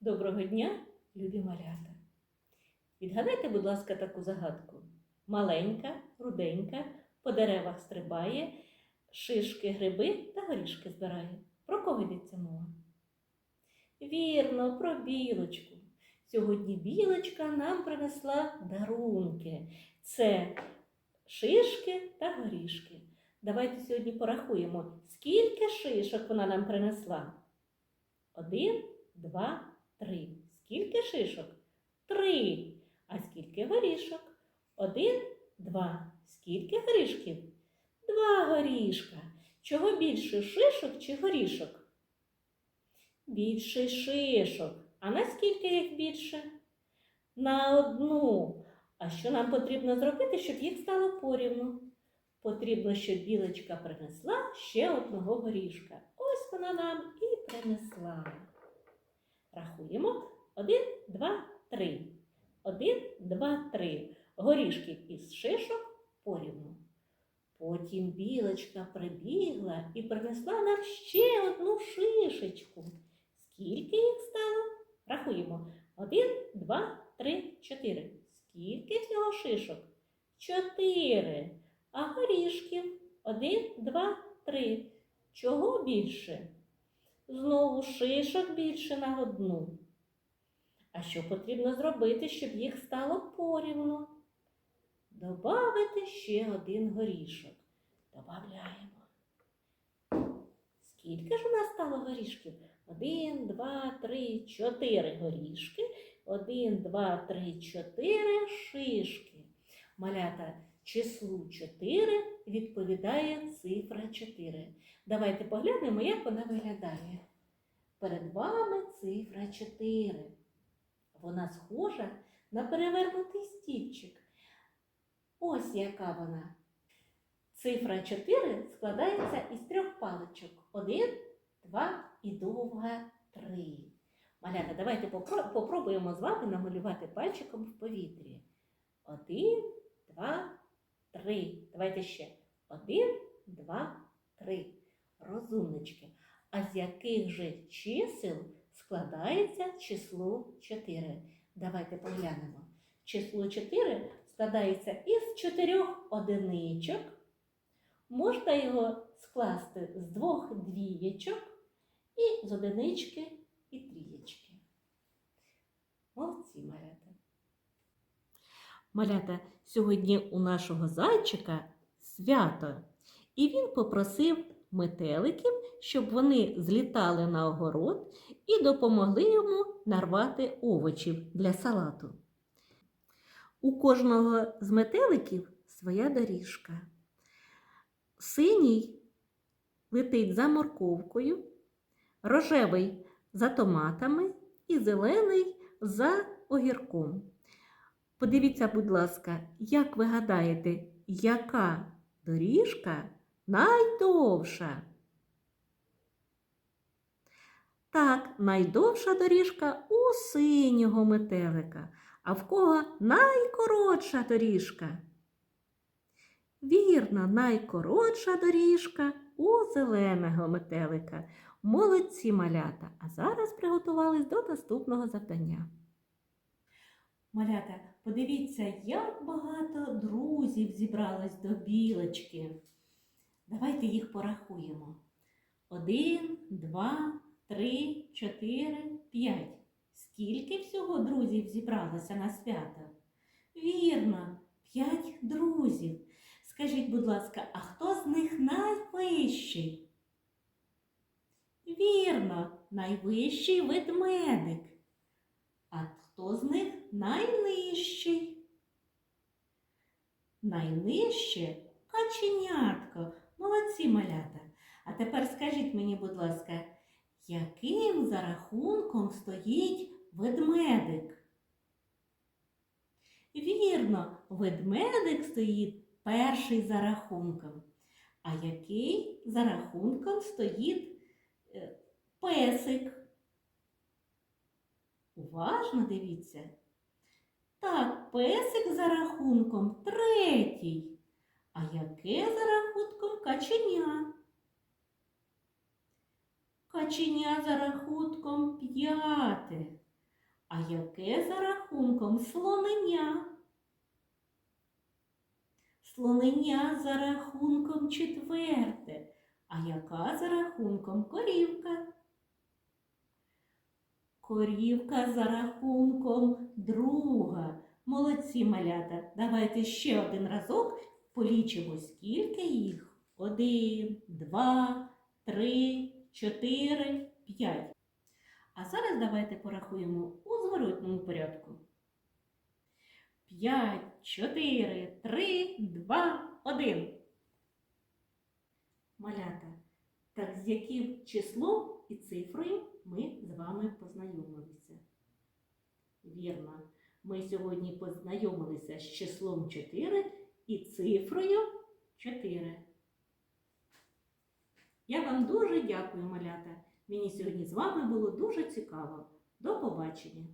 Доброго дня, любі малята. Відгадайте, будь ласка, таку загадку. Маленька, руденька, по деревах стрибає, шишки, гриби та горішки збирає. Про кого йдеться мова? Вірно, про білочку. Сьогодні білочка нам принесла дарунки. Це шишки та горішки. Давайте сьогодні порахуємо, скільки шишок вона нам принесла. Один, два, три. Скільки шишок? Три. А скільки горішок? Один, два. Скільки горішків? Два горішка. Чого більше шишок чи горішок? Більше шишок. А наскільки їх більше? На одну. А що нам потрібно зробити, щоб їх стало порівну? Потрібно, щоб білочка принесла ще одного горішка. Ось вона нам і принесла. Рахуємо. Один, два, три. Один, два, три. Горішків із шишок порівну. Потім білочка прибігла і принесла нам ще одну шишечку. Скільки їх стало? Рахуємо. Один, два, три, чотири. Скільки всього шишок? Чотири. А горішків? Один, два, три. Чого більше? Знову шишок більше на одну. А що потрібно зробити, щоб їх стало порівну? Добавити ще один горішок. Добавляємо. Скільки ж у нас стало горішків? Один, два, три, чотири горішки. Один, два, три, чотири шишки. Малята, числу 4 відповідає цифра 4. Давайте поглянемо, як вона виглядає. Перед вами цифра 4. Вона схожа на перевернутий стільчик. Ось яка вона. Цифра 4 складається із трьох паличок. Один, два і довга три. Малята, давайте попро- попробуємо з вами намалювати пальчиком в повітрі. Один, два, три. Давайте ще. Один, два, три. Розумнички. А з яких же чисел складається число 4? Давайте поглянемо. Число 4 складається із чотирьох одиничок. Можна його скласти з двох двієчок і з одинички і трієчки. Молодці, малята. Малята, сьогодні у нашого зайчика свято, і він попросив метеликів, щоб вони злітали на огород і допомогли йому нарвати овочів для салату. У кожного з метеликів своя доріжка. Синій летить за морковкою, рожевий за томатами і зелений за огірком. Подивіться, будь ласка, як ви гадаєте, яка доріжка найдовша? Так, найдовша доріжка у синього метелика. А в кого найкоротша доріжка? Вірно, найкоротша доріжка у зеленого метелика. Молодці малята. А зараз приготувались до наступного завдання. Малята, подивіться, як багато друзів зібралось до білочки. Давайте їх порахуємо. Один, два, три, чотири, п'ять. Скільки всього друзів зібралося на свято? Вірно, п'ять друзів. Скажіть, будь ласка, а хто з них найвищий? Вірно, найвищий ведмедик. А хто з них найнижчий? Найнижче каченятко. Молодці малята. А тепер скажіть мені, будь ласка, яким за рахунком стоїть ведмедик? Вірно, ведмедик стоїть перший за рахунком. А який за рахунком стоїть е, песик? Уважно дивіться. Так, песик за рахунком третій. А яке за рахунком каченя? Каченя за рахунком п'яте. А яке за рахунком слонення? Слонення за рахунком четверте. А яка за рахунком корівка? Корівка за рахунком друга. Молодці малята. Давайте ще один разок полічимо, скільки їх. Один, два, три, чотири, п'ять. А зараз давайте порахуємо у зворотному порядку. П'ять, чотири, три, два, один. Малята, так з яким числом і цифрою ми з вами познайомилися? Вірно, ми сьогодні познайомилися з числом 4 і цифрою 4. Я вам дуже дякую, малята. Мені сьогодні з вами було дуже цікаво. До побачення!